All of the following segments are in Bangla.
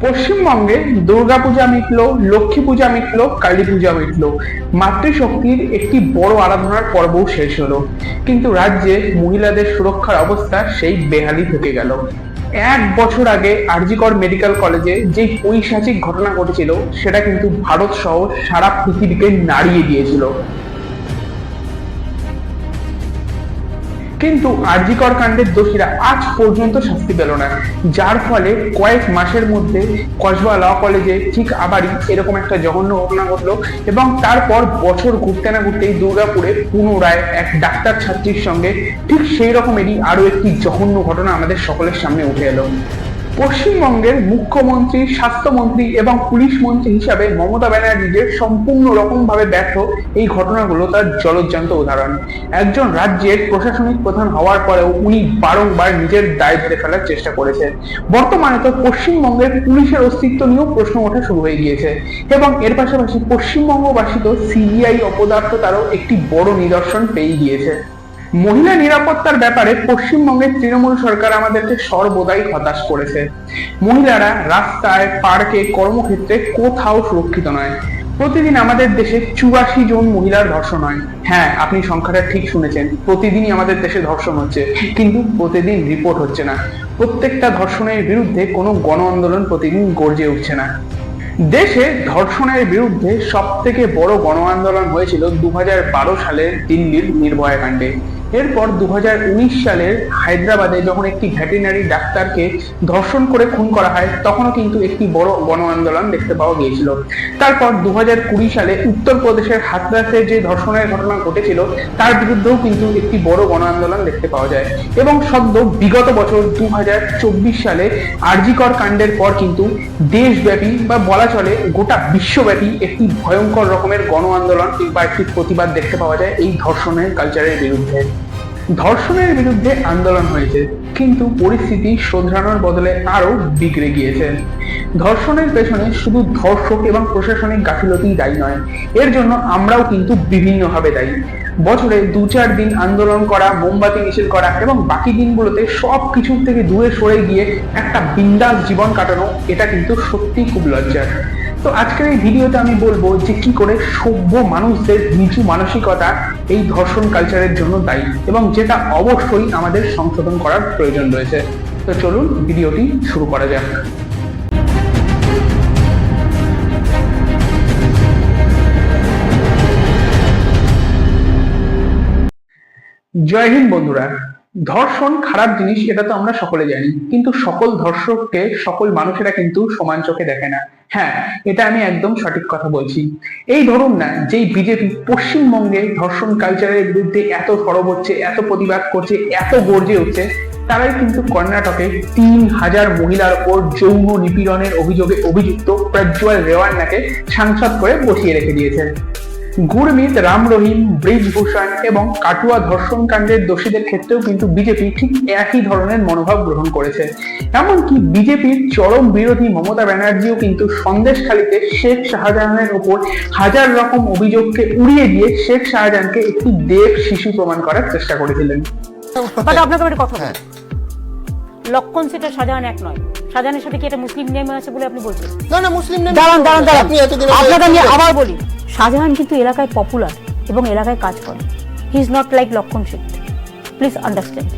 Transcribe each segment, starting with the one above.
পশ্চিমবঙ্গে দুর্গাপূজা মিটলো, লক্ষ্মী পূজা মিটলো, কালী পূজা মিটলো। মাতৃশক্তির একটি বড় আরাধনার পর্বও শেষ হলো। কিন্তু রাজ্যে মহিলাদের সুরক্ষার অবস্থা সেই বেহালি থেকে গেল। এক বছর আগে আরজিকর মেডিকেল কলেজে যে পৈশাচিক ঘটনা ঘটেছিল, সেটা কিন্তু ভারত সহ সারা পৃথিবীকে নাড়িয়ে দিয়েছিল। কিন্তু আরজিকর কাণ্ডের দোষীরা আজ পর্যন্ত শাস্তি পেল না। যার ফলে কয়েক মাসের মধ্যে কসবা ল কলেজে ঠিক আবারই এরকম একটা জঘন্য ঘটনা ঘটলো এবং তারপর বছর ঘুরতে না ঘুরতেই দুর্গাপুরে পুনরায় এক ডাক্তার ছাত্রীর সঙ্গে ঠিক সেই রকমেরই আরও একটি জঘন্য ঘটনা আমাদের সকলের সামনে উঠে এলো। পশ্চিমবঙ্গের মুখ্যমন্ত্রী, স্বাস্থ্যমন্ত্রী এবং পুলিশ মন্ত্রী হিসাবে মমতা ব্যানার্জি যে সম্পূর্ণ রকম ভাবে ব্যর্থ এই ঘটনাগুলো তার জলজ্জান্ত উদাহরণ। একজন রাজ্যের প্রশাসনিক প্রধান হওয়ার পরেও উনি বারংবার নিজের দায় ধরে ফেলার চেষ্টা করেছেন। বর্তমানে তো পশ্চিমবঙ্গের পুলিশের অস্তিত্ব নিয়েও প্রশ্ন ওঠা শুরু হয়ে গিয়েছে এবং এর পাশাপাশি পশ্চিমবঙ্গবাসী তো সিবিআই অপদার্থতারও একটি বড় নিদর্শন পেয়ে গিয়েছে। মহিলা নিরাপত্তার ব্যাপারে পশ্চিমবঙ্গের তৃণমূল সরকার আমাদেরকে সর্বদাই হতাশ করেছে। মহিলারা রাস্তায়, পার্কে, কর্মক্ষেত্রে কোথাও সুরক্ষিত নয়। প্রতিদিন আমাদের দেশে চুরাশি জন মহিলার ধর্ষণ হয়। হ্যাঁ আপনি সংখ্যাটা ঠিক শুনেছেন। প্রতিদিনই আমাদের দেশে ধর্ষণ হচ্ছে, কিন্তু প্রতিদিন রিপোর্ট হচ্ছে না। প্রত্যেকটা ধর্ষণের বিরুদ্ধে কোনো গণ আন্দোলন প্রতিদিন গর্জে উঠছে না। দেশে ধর্ষণের বিরুদ্ধে সব থেকে বড় গণ আন্দোলন হয়েছিল দুহাজার বারো সালে দিল্লির নির্ভয়া কাণ্ডে। এরপর দু হাজার উনিশ সালের হায়দ্রাবাদে যখন একটি ভেটেরিনারি ডাক্তারকে ধর্ষণ করে খুন করা হয়, তখনও কিন্তু একটি বড় গণ আন্দোলন দেখতে পাওয়া গিয়েছিল। তারপর দু হাজার কুড়ি সালে উত্তরপ্রদেশের হাতরাসে যে ধর্ষণের ঘটনা ঘটেছিল, তার বিরুদ্ধেও কিন্তু একটি বড় গণ আন্দোলন দেখতে পাওয়া যায়। এবং সদ্য বিগত বছর দু হাজার চব্বিশ সালে আরজিকর কাণ্ডের পর কিন্তু দেশব্যাপী বা বলা চলে গোটা বিশ্বব্যাপী একটি ভয়ঙ্কর রকমের গণ আন্দোলন কিংবা একটি প্রতিবাদ দেখতে পাওয়া যায় এই ধর্ষণের কালচারের বিরুদ্ধে। ধর্ষণের বিরুদ্ধে আন্দোলন হয়েছে, কিন্তু পরিস্থিতি শোধরানোর বদলে আরও বিগড়ে গিয়েছে। ধর্ষণের পেছনে শুধু ধর্ষক এবং প্রশাসনিক গাফিলতিই দায়ী নয়, এর জন্য আমরাও কিন্তু বিভিন্নভাবে দায়ী। বছরে দু চার দিন আন্দোলন করা, মোমবাতি মিছিল করা এবং বাকি দিনগুলোতে সব কিছুর থেকে দূরে সরে গিয়ে একটা বিন্দাস জীবন কাটানো, এটা কিন্তু সত্যি খুব লজ্জার। তো আজকের এই ভিডিওতে আমি বলব যে কি করে সভ্য মানুষদের নিচু মানসিকতা এই ধর্ষণ কালচারের জন্য দায়ী এবং যেটা অবশ্যই আমাদের সংশোধন করার প্রয়োজন রয়েছে। তো চলুন ভিডিওটি শুরু করা যাক। জয় হিন্দ বন্ধুরা, ধর্ষণ খারাপ জিনিস, এটা তো আমরা সকলে জানি। কিন্তু সকল ধর্ষককে, সকল মানুষেরা কিন্তু সমান চোখে দেখে না। হ্যাঁ এটা আমি একদম সঠিক কথা বলছি। এই ধরুন না যে বিজেপি পশ্চিমবঙ্গে ধর্ষণ কালচারের বিরুদ্ধে এত সরব হচ্ছে, এত প্রতিবাদ করছে, এত গর্জে উঠছে, তারাই কিন্তু কর্ণাটকে তিন হাজার মহিলার ওপর যৌন নিপীড়নের অভিযোগে অভিযুক্ত প্রজ্জ্বল রেওয়ান্নাকে সাংসদ করে বসিয়ে রেখে দিয়েছে। গুরমিত রাম রহিম ব্রিজভূষণ এবং কাটুয়া ধর্ষণ কাণ্ডের দোষীদের ক্ষেত্রেও কিন্তু বিজেপি ঠিক একই ধরনের মনোভাব গ্রহণ করেছে। এমনকি বিজেপির চরম বিরোধী মমতা ব্যানার্জিও কিন্তু সন্দেশখালীতে শেখ শাহজাহানের উপর হাজার রকম অভিযোগকে উড়িয়ে দিয়ে শেখ শাহজাহানকে একটি দেব শিশু প্রমাণ করার চেষ্টা করেছিলেন। আপনাকে একটা কথা। বলি। লক্ষণ সেটা শাহজাহান এক নয়। শাহজাহানের সাথে কি এটা মুসলিম নেমে আছে বলে আপনি বলছেন? না না মুসলিম নেম দাঁড়ান দাঁড়ান দাঁড়ান। আপনি এতদিন আপনাকে আমি আবার বলি শাহজাহান কিন্তু এলাকায় পপুলার এবং এলাকায় কাজ করে। হি ইজ নট লাইক লক্ষণ সেট। প্লিজ আন্ডারস্ট্যান্ড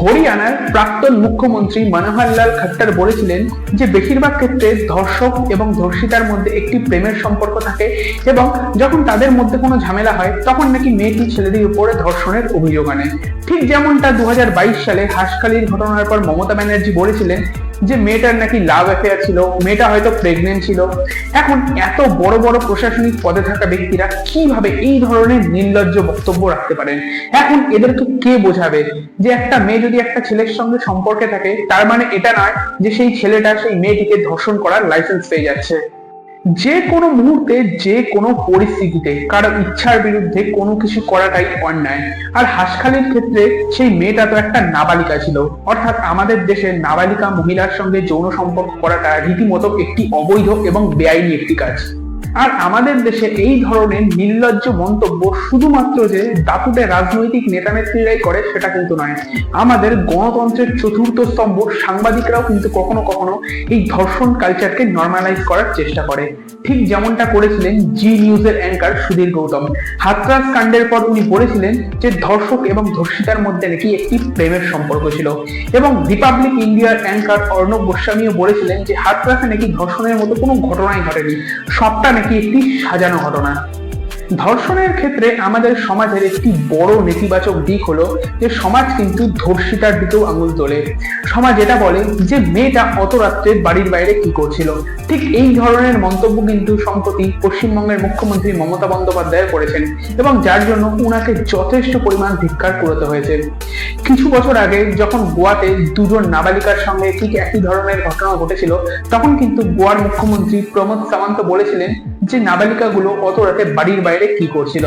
হরিয়ানার প্রাক্তন মুখ্যমন্ত্রী মনোহরলাল খট্টর বলেছিলেন যে বেশিরভাগ ক্ষেত্রে ধর্ষক এবং ধর্ষিতার মধ্যে একটি প্রেমের সম্পর্ক থাকে এবং যখন তাদের মধ্যে কোনো ঝামেলা হয়, তখন নাকি মেয়েটি ছেলেদের উপরে ধর্ষণের অভিযোগ আনে। ঠিক যেমনটা দু হাজার বাইশ সালে হাসখালির ঘটনার পর মমতা ব্যানার্জি বলেছিলেন যে মেয়েটার নাকি লাভ অ্যাফেয়ার ছিল, মেয়েটা হয়তো প্রেগনেন্ট ছিল। এখন এত বড় বড় প্রশাসনিক পদে থাকা ব্যক্তিরা কীভাবে এই ধরনের নির্লজ্জ বক্তব্য রাখতে পারেন? এখন এদেরকে কে বোঝাবে যে একটা মেয়ে যদি একটা ছেলের সঙ্গে সম্পর্কে থাকে, তার মানে এটা নয় যে সেই ছেলেটা, সেই মেয়েটিকে ধর্ষণ করার লাইসেন্স পেয়ে যাচ্ছে। যে কোনো মুহূর্তে, যে কোনো পরিস্থিতিতে কারও ইচ্ছার বিরুদ্ধে কোনো কিছু করাটাই অন্যায়। আর হাসখালির ক্ষেত্রে সেই মেয়েটা তো একটা নাবালিকা ছিল। অর্থাৎ আমাদের দেশে নাবালিকা মহিলার সঙ্গে যৌন সম্পর্ক করাটা রীতিমতো একটি অবৈধ এবং বেআইনি একটি কাজ। আর আমাদের দেশে এই ধরনের নির্লজ্জ মন্তব্য শুধুমাত্র যে দাপুটে রাজনৈতিক নেতা নেত্রীরাই করে, সেটা কিন্তু নয়। আমাদের গণতন্ত্রের চতুর্থ স্তম্ভ সাংবাদিকরাও কিন্তু কখনো কখনো এই ধর্ষণ কালচারকে নর্মালাইজ করার চেষ্টা করে। ঠিক যেমনটা করেছিলেন জি নিউজের অ্যাঙ্কার সুধীর গৌতম। হাতরাস কাণ্ডের পর উনি বলেছিলেন যে ধর্ষক এবং ধর্ষিতার মধ্যে নাকি একটি প্রেমের সম্পর্ক ছিল। এবং রিপাবলিক ইন্ডিয়ার অ্যাঙ্কার অর্ণব গোস্বামীও বলেছিলেন যে হাতরাসে নাকি ধর্ষণের মতো কোনো ঘটনাই ঘটেনি। সবটা নাকি একটি সাজানো ঘটনা ধর্ষণের ক্ষেত্রে আমাদের সমাজের একটি বড় নেতিবাচক দিক হলো যে সমাজ কিন্তু ধর্ষিতার দিকেও আঙুল তোলে। সমাজ এটা বলে যে মেয়েটা অত রাত্রে বাড়ির বাইরে কি করছিল? ঠিক এই ধরনের মন্তব্য কিন্তু সম্প্রতি পশ্চিমবঙ্গের মুখ্যমন্ত্রী মমতা বন্দ্যোপাধ্যায় করেছেন এবং যার জন্য উনাকে যথেষ্ট পরিমাণ ধিক্কার করতে হয়েছে। কিছু বছর আগে যখন গোয়াতে দুজন নাবালিকার সঙ্গে ঠিক একই ধরনের ঘটনা ঘটেছিল, তখন কিন্তু গোয়ার মুখ্যমন্ত্রী প্রমোদ সামন্ত বলেছিলেন যে নাবালিকাগুলো অত রাতে বাড়ির বাইরে কি করছিল?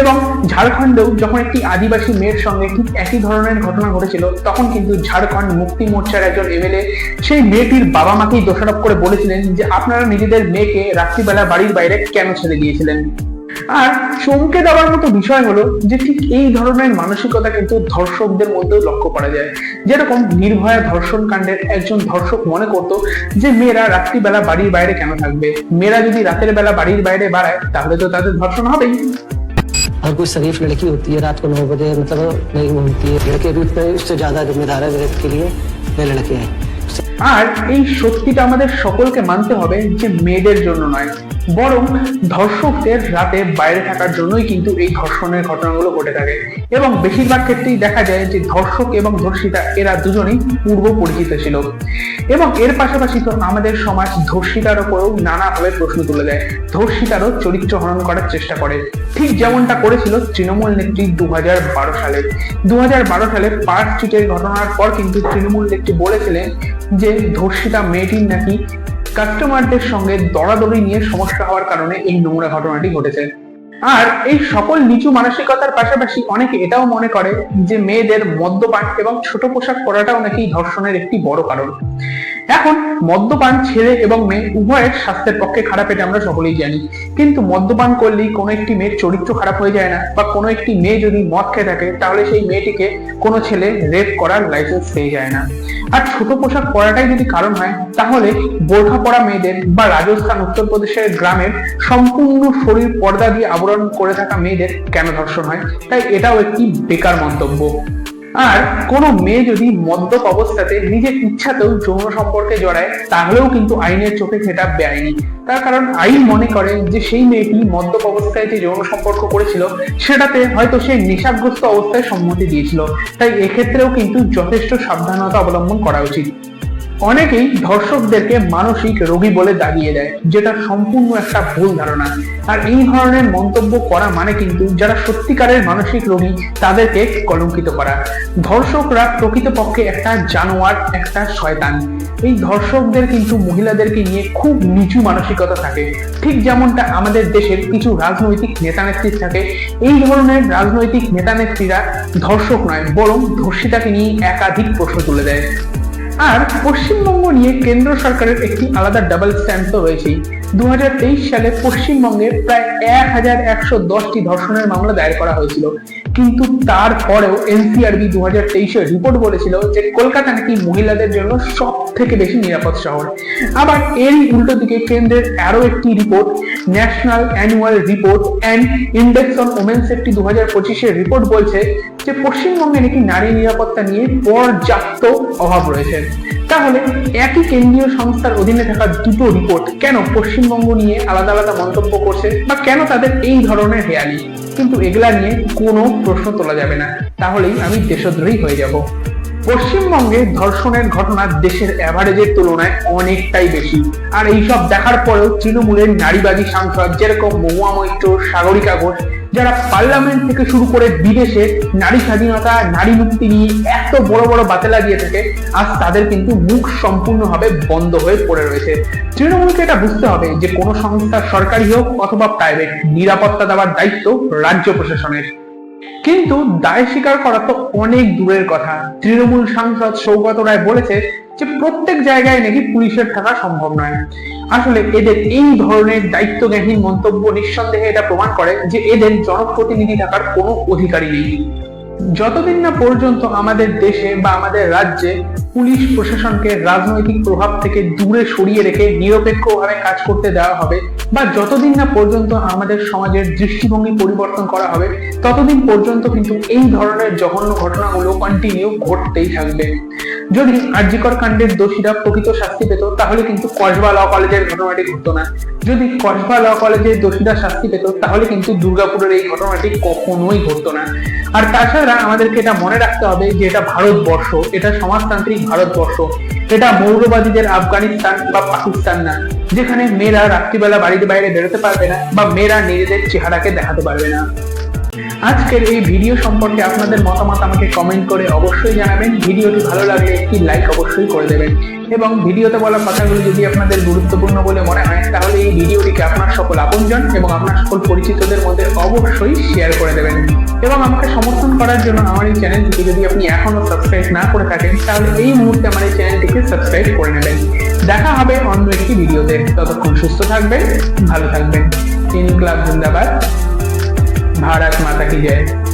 এবং ঝাড়খণ্ডেও যখন একটি আদিবাসী মেয়ের সঙ্গে ঠিক একই ধরনের ঘটনা ঘটেছিল, তখন কিন্তু ঝাড়খণ্ড মুক্তি মোর্চার একজন এমএলএ সেই মেয়েটির বাবা মাকেই দোষারোপ করে বলেছিলেন যে, আপনারা নিজেদের মেয়েকে রাত্রিবেলা বাড়ির বাইরে কেন ছেড়ে দিয়েছিলেন? আর চমকে দেওয়ার মতো বিষয় হলো যে ঠিক এই ধরনের মানসিকতা কিন্তু ধর্ষকদের মধ্যেও লক্ষ্য করা যায় যেরকম নির্ভয়া ধর্ষণ কাণ্ডের একজন ধর্ষক মনে করত যে মেয়েরা রাত্রিবেলা বাড়ির বাইরে কেন থাকবে মেয়েরা যদি রাতের বেলা বাড়ির বাইরে বাড়ায় তাহলে তো তাদের ধর্ষণ হবেই और कोई शरीफ लड़की होती है रात को नौ बजे मतलब नहीं घूमती है लड़के भी उतने उससे ज्यादा जिम्मेदार है रेप के लिए वे लड़के हैं আর এই সত্যিটা আমাদের সকলকে মানতে হবে যে মেয়েদের জন্য নয় বরং ধর্ষকদের রাতে বাইরে থাকার জন্যই কিন্তু এই ধর্ষণের ঘটনাগুলো ঘটে থাকে। এবং বেশিরভাগ ক্ষেত্রেই দেখা যায় যে ধর্ষক এবং ধর্ষিতা এরা দুজনেই পূর্ব পরিচিত ছিল। এবং এর পাশাপাশি তো আমাদের সমাজ ধর্ষিতার উপরেও নানাভাবে প্রশ্ন তুলে দেয়। ধর্ষিতারও চরিত্র হরণ করার চেষ্টা করে। ঠিক যেমনটা করেছিল তৃণমূল নেত্রী দু হাজার বারো সালে। দুই হাজার বারো সালে পার্ক স্ট্রিটের ঘটনার পর কিন্তু তৃণমূল নেত্রী বলেছিলেন যে ধর্ষিতা মেয়েটির নাকি কাস্টমারদের সঙ্গে দরাদরি নিয়ে সমস্যা হওয়ার কারণে এই নোংরা ঘটনাটি ঘটেছে। আর এই সকল নিচু মানসিকতার পাশাপাশি অনেকে এটাও মনে করে যে মেয়েদের মদ্যপান এবং ছোট পোশাক পরাটাও নাকি ধর্ষণের একটি বড় কারণ। এখন মদ্যপান ছেলে এবং মেয়ে উভয়ের স্বাস্থ্যের পক্ষে খারাপ এটা আমরা সকলেই জানি। কিন্তু মদ্যপান করলেই কোনো একটি মেয়ের চরিত্র খারাপ হয়ে যায় না বা কোনো একটি মেয়ে যদি মদ খেয়ে থাকে, তাহলে সেই মেয়েটিকে কোনো ছেলে রেপ করার লাইসেন্স পেয়ে যায় না। আর ছোট পোশাক পরাটাই যদি কারণ হয়, তাহলে বোরখা পরা মেয়েদের বা রাজস্থান, উত্তরপ্রদেশের গ্রামের সম্পূর্ণ শরীর পর্দা দিয়ে আবরণ করে থাকা মেয়েদের কেন ধর্ষণ হয়? তাই এটাও একটি বেকার মন্তব্য। আর কোনো মেয়ে যদি মদ্যপ অবস্থাতে নিজের ইচ্ছাতেও যৌন সম্পর্কে জড়ায়, তাহলেও কিন্তু আইনের চোখে সেটা বেআইনি। তার কারণ আইন মনে করে যে সেই মেয়েটি মদ্যপ অবস্থায় যে যৌন সম্পর্ক করেছিল, সেটাতে হয়তো সে নেশাগ্রস্ত অবস্থায় সম্মতি দিয়েছিল। তাই এক্ষেত্রেও কিন্তু যথেষ্ট সাবধানতা অবলম্বন করা উচিত। অনেকেই ধর্ষকদেরকে মানসিক রোগী বলে দাগিয়ে দেয়, যেটা সম্পূর্ণ একটা ভুল ধারণা। আর এই ধরনের মন্তব্য করা মানে কিন্তু যারা সত্যিকারের মানসিক রোগী, তাদেরকে কলঙ্কিত করা। ধর্ষকরা প্রকৃতপক্ষে একটা জানোয়ার, একটা শয়তান। এই ধর্ষকদের কিন্তু মহিলাদেরকে নিয়ে খুব নিচু মানসিকতা থাকে। ঠিক যেমনটা আমাদের দেশের কিছু রাজনৈতিক নেতানেত্রীর থাকে, এই ধরনের রাজনৈতিক নেতানেত্রীরা ধর্ষক নয়, বরং ধর্ষিতাকে নিয়ে একাধিক প্রশ্ন তুলে দেয়। আর পশ্চিমবঙ্গ নিয়ে কেন্দ্র সরকারের একটি আলাদা ডাবল স্ট্যান্ড তো রয়েছেই। দু সালে পশ্চিমবঙ্গে প্রায় এক হাজার একশো দশটি ধর্ষণের মামলা দায়ের করা হয়েছিল। কিন্তু তারপরেও এনসিআরবি দু হাজার তেইশের রিপোর্ট বলেছিল যে কলকাতা নাকি মহিলাদের জন্য সব থেকে বেশি নিরাপদ শহর। আবার এরই উল্টো দিকে কেন্দ্রের আরও একটি report, national annual report and index on women safety দু হাজার পঁচিশের রিপোর্ট বলছে যে পশ্চিমবঙ্গে নাকি নারী নিরাপত্তা নিয়ে পর্যাপ্ত অভাব রয়েছে। তাহলে একই কেন্দ্রীয় সংস্থার অধীনে থাকা দুটো রিপোর্ট কেন পশ্চিমবঙ্গ নিয়ে আলাদা আলাদা মন্তব্য করছে বা কেন তাদের এই ধরনের হেয়ালি? কিন্তু এগুলা নিয়ে কোনো প্রশ্ন তোলা যাবে না। তাহলেই আমি দেশদ্রোহী হয়ে যাব। পশ্চিমবঙ্গে ধর্ষণের ঘটনা দেশের অ্যাভারেজের তুলনায় অনেকটাই বেশি। আর এইসব দেখার পরেও তৃণমূলের নারীবাদী সাংসদ যেরকম মহুয়া মৈত্র সাগরিকা ঘোষ যারা পার্লামেন্ট থেকে শুরু করে বিদেশে নারী স্বাধীনতা, নারী মুক্তি নিয়ে এত বড় বড় বাতেলা দিয়ে থাকে, আজ তাদের কিন্তু মুখ সম্পূর্ণভাবে বন্ধ হয়ে পড়ে রয়েছে। তৃণমূলকে এটা বুঝতে হবে যে কোনো সংস্থা সরকারি হোক অথবা প্রাইভেট নিরাপত্তা দেওয়ার দায়িত্ব রাজ্য প্রশাসনের। কিন্তু দায় স্বীকার করা তো অনেক দূরের কথা। তৃণমূল সাংসদ সৌগত রায় বলেছে যে প্রত্যেক জায়গায় নাকি পুলিশের থাকা সম্ভব নয়। আসলে এদের এই ধরনের দায়িত্বজ্ঞানহীন মন্তব্য নিঃসন্দেহে এটা প্রমাণ করে যে এদের জনপ্রতিনিধি থাকার কোনো অধিকারই নেই। যতদিন না পর্যন্ত আমাদের দেশে বা আমাদের রাজ্যে পুলিশ প্রশাসনকে রাজনৈতিক প্রভাব থেকে দূরে সরিয়ে রেখে নিরপেক্ষভাবে কাজ করতে দেওয়া হবে বা যতদিন না পর্যন্ত আমাদের সমাজের দৃষ্টিভঙ্গি পরিবর্তন করা হবে, ততদিন পর্যন্ত কিন্তু এই ধরনের জঘন্য ঘটনাগুলো কন্টিনিউ ঘটতেই থাকবে। যদি আর্যিকর কাণ্ডের দোষীরা প্রকৃত শাস্তি পেত, তাহলে কিন্তু কসবা ল কলেজের ঘটনাটি ঘটতো না। যদি কসবা ল কলেজের দোষীরা শাস্তি পেত, তাহলে কিন্তু দুর্গাপুরের এই ঘটনাটি কখনোই ঘটতো না। আর তাছাড়া আমাদেরকে এটা মনে রাখতে হবে যে এটা ভারতবর্ষ, এটা সমাজতান্ত্রিক ভারতবর্ষ। এটা মৌলবাদীদের আফগানিস্তান বা পাকিস্তান না, যেখানে মেয়েরা রাত্রিবেলা বাড়ির বাইরে বেরোতে পারবে না বা মেয়েরা নিজেদের চেহারাকে দেখাতে পারবে না। আজকের এই ভিডিও সম্পর্কে আপনাদের মতামত আমাকে কমেন্ট করে অবশ্যই জানাবেন। ভিডিওটি ভালো লাগলে একটি লাইক অবশ্যই করে দেবেন। এবং ভিডিওতে বলা কথাগুলো যদি আপনাদের গুরুত্বপূর্ণ বলে মনে হয়, তাহলে এই ভিডিওটিকে আপনার সকল আপনজন এবং আপনার সকল পরিচিতদের মধ্যে অবশ্যই শেয়ার করে দেবেন। এবং আমাকে সমর্থন করার জন্য আমার এই চ্যানেলটিকে যদি আপনি এখনও সাবস্ক্রাইব না করে থাকেন, তাহলে এই মুহূর্তে আমার এই চ্যানেলটিকে সাবস্ক্রাইব করে নেবেন। দেখা হবে অন্য একটি ভিডিওতে ততক্ষণ সুস্থ থাকবেন, ভালো থাকবেন। তিন ক্লাব জিন্দাবাদ भारत माता की जय।